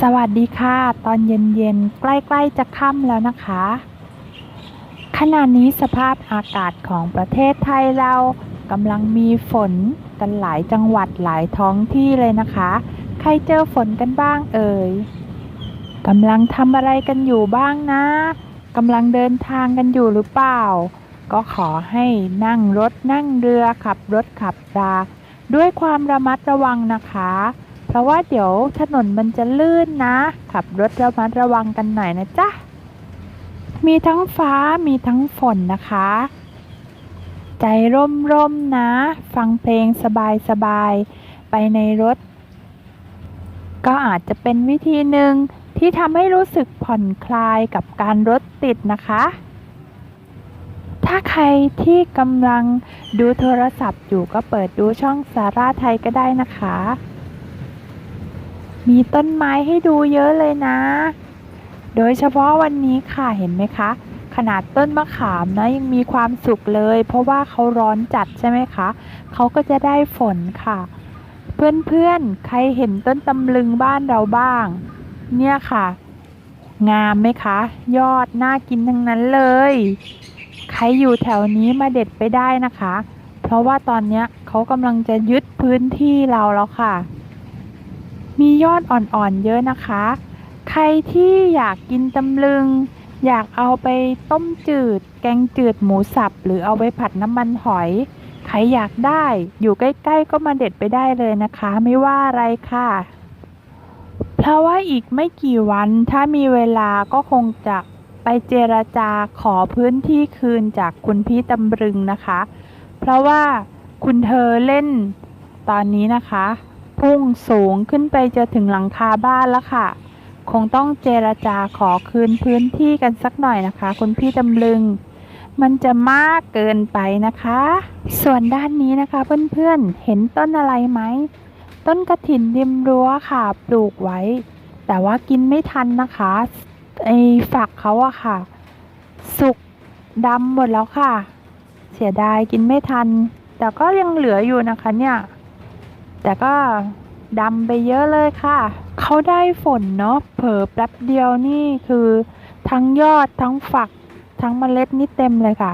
สวัสดีค่ะ ตอนเย็นๆ ใกล้ๆจะค่ำแล้วนะคะ ขณะนี้สภาพอากาศของประเทศไทยเรากำลังมีฝนกันหลายจังหวัดหลายท้องที่เลยนะคะ ใครเจอฝนกันบ้างเอ่ยกำลังทำอะไรกันอยู่บ้างนะกำลังเดินทางกันอยู่หรือเปล่า ก็ขอให้นั่งรถนั่งเรือขับรถขับรา ด้วยความระมัดระวังนะคะ เพราะว่าเดี๋ยวถนนมันจะลื่นนะ ขับรถระมัดระวังกันหน่อยนะจ๊ะ มีทั้งฟ้ามีทั้งฝนนะคะ ใจร่มๆนะ ฟังเพลงสบายๆ ไปในรถ ก็อาจจะเป็นวิธีหนึ่งที่ทำให้รู้สึกผ่อนคลายกับการรถติดนะคะ ถ้าใครที่กำลังดูโทรศัพท์อยู่ก็เปิดดูช่องสาราไทยก็ได้นะคะ มีต้นไม้ให้ดูเยอะเลยนะ โดยเฉพาะวันนี้ค่ะเห็นไหมคะ ขนาดต้นมะขามนะยังมีความสุขเลย เพราะว่าเขาร้อนจัดใช่ไหมคะเขาก็จะได้ฝนค่ะ เพื่อนๆ ใครเห็นต้นตำลึงบ้านเราบ้าง เนี่ยค่ะ งามไหมคะ ยอดน่ากินทั้งนั้นเลย ใครอยู่แถวนี้มาเด็ดไปได้นะคะ เพราะว่าตอนนี้เขากำลังจะยึดพื้นที่เราแล้วค่ะ มียอดอ่อนๆเยอะนะคะ ใครที่อยากกินตำลึง อยากเอาไปต้มจืด แกงจืดหมูสับ หรือเอาไปผัดน้ำมันหอย ใครอยากได้อยู่ใกล้ๆก็มาเด็ดไปได้เลยนะคะ ไม่ว่าอะไรค่ะ เพราะว่าอีกไม่กี่วันถ้ามีเวลาก็คงจะไปเจรจาขอพื้นที่คืนจากคุณพี่ตำรึงนะคะ เพราะว่าคุณเธอเล่นตอนนี้นะคะ พุ่งสูงขึ้นไปจะถึงหลังคาบ้านแล้วค่ะ คงต้องเจรจาขอคืนพื้นที่กันสักหน่อยนะคะ คุณพี่ตำลึง มันจะมากเกินไปนะคะ ส่วนด้านนี้นะคะเพื่อนๆเห็นต้นอะไรไหม ต้นกระถินริมรั้วค่ะ ปลูกไว้ แต่ว่ากินไม่ทันนะคะไอ้ฝักเขาอะค่ะ สุกดำหมดแล้วค่ะ เสียดายกินไม่ทัน แต่ก็ยังเหลืออยู่นะคะเนี่ย แต่ก็ดำไปเยอะเลยค่ะ เขาได้ฝนเนาะ เผลอแป๊บเดียวนี่คือทั้งยอดทั้งฝัก ทั้งเมล็ดนี่เต็มเลยค่ะ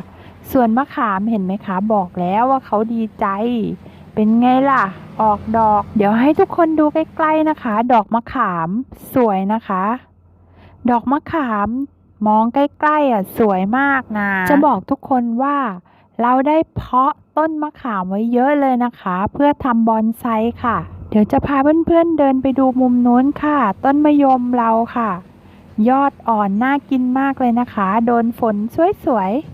ส่วนมะขามเห็นไหมคะ บอกแล้วว่าเขาดีใจ เป็นไงล่ะ ออกดอก เดี๋ยวให้ทุกคนดูใกล้ๆนะคะ ดอกมะขามสวยนะคะ ดอกมะขามมองใกล้ๆอะสวยมากนะ จะบอกทุกคนว่า เราได้เพาะต้นมะขามไว้เยอะเลยนะคะ เพื่อทำบอนไซค่ะ เดี๋ยวจะพาเพื่อนๆเดินไปดูมุมนู้นค่ะ ต้นมะยมเราค่ะ ยอดอ่อนน่ากินมากเลยนะคะ โดนฝนสวยๆ